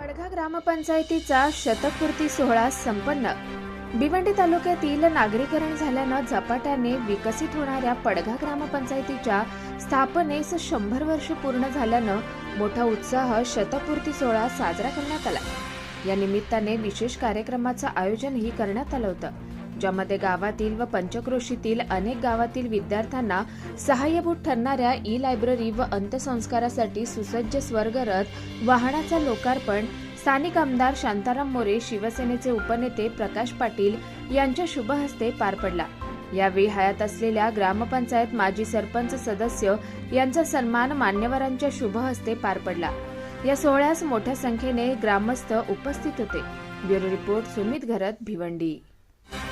पडघा ग्रामपंचायतीचा शतकपूर्ती सोहळा संपन्न. भिवंडी तालुक्यातील नागरीकरण झाल्यानं झपाट्याने विकसित होणाऱ्या पडघा ग्रामपंचायतीच्या स्थापनेस शंभर वर्ष पूर्ण झाल्यानं मोठा उत्साह शतकपूर्ती सोहळा साजरा करण्यात आला. या निमित्ताने विशेष कार्यक्रमाचं आयोजनही करण्यात आलं होतं. ज्यामध्ये गावातील व पंचक्रोशीतील अनेक गावातील विद्यार्थ्यांना सहाय्यभूत ठरणाऱ्या ई लायब्ररी व अंत्यसंस्कारासाठी सुसज्ज स्वर्गरथ वाहनाचा लोकार्पण स्थानिक आमदार शांताराम मोरे शिवसेनेचे उपनेते प्रकाश पाटील यांच्या शुभ हस्ते पार पडला. यावेळी हयात असलेल्या ग्रामपंचायत माजी सरपंच सदस्य यांचा सन्मान मान्यवरांच्या शुभ हस्ते पार पडला. या सोहळ्यास मोठ्या संख्येने ग्रामस्थ उपस्थित होते. Bureau report Sumit Gharat Bhiwandi.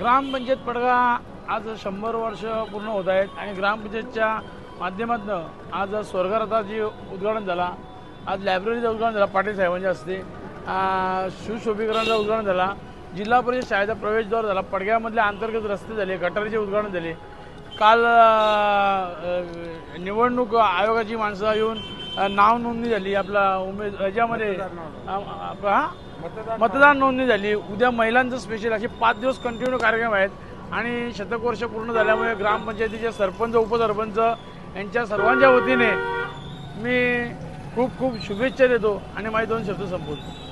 ग्रामपंचायत पडगा आज शंभर वर्ष पूर्ण होत आहेत आणि ग्रामपंचायतच्या माध्यमातून आज स्वर्गरथाची उद्घाटन झाला. आज लायब्ररीचं उद्घाटन झाला पाटील साहेबांच्या हस्ते. सुशोभीकरणाचं उद्घाटन झाला. जिल्हा परिषद शाळेचा प्रवेशद्वार झाला. पडग्यामधले अंतर्गत रस्ते झाले गटारीचे उद्घाटन झाले. काल निवडणूक आयोगाची माणसं येऊन नाव नोंदणी झाली आपला उमेद ह्याच्यामध्ये हा? मतदान नोंदणी. झाली. उद्या महिलांचं स्पेशल असे पाच दिवस कंटिन्यू कार्यक्रम आहेत. आणि शतक वर्ष पूर्ण झाल्यामुळे ग्रामपंचायतीचे सरपंच उपसरपंच यांच्या सर्वांच्या वतीने मी खूप खूप शुभेच्छा देतो आणि माझे दोन शब्द संपवतो.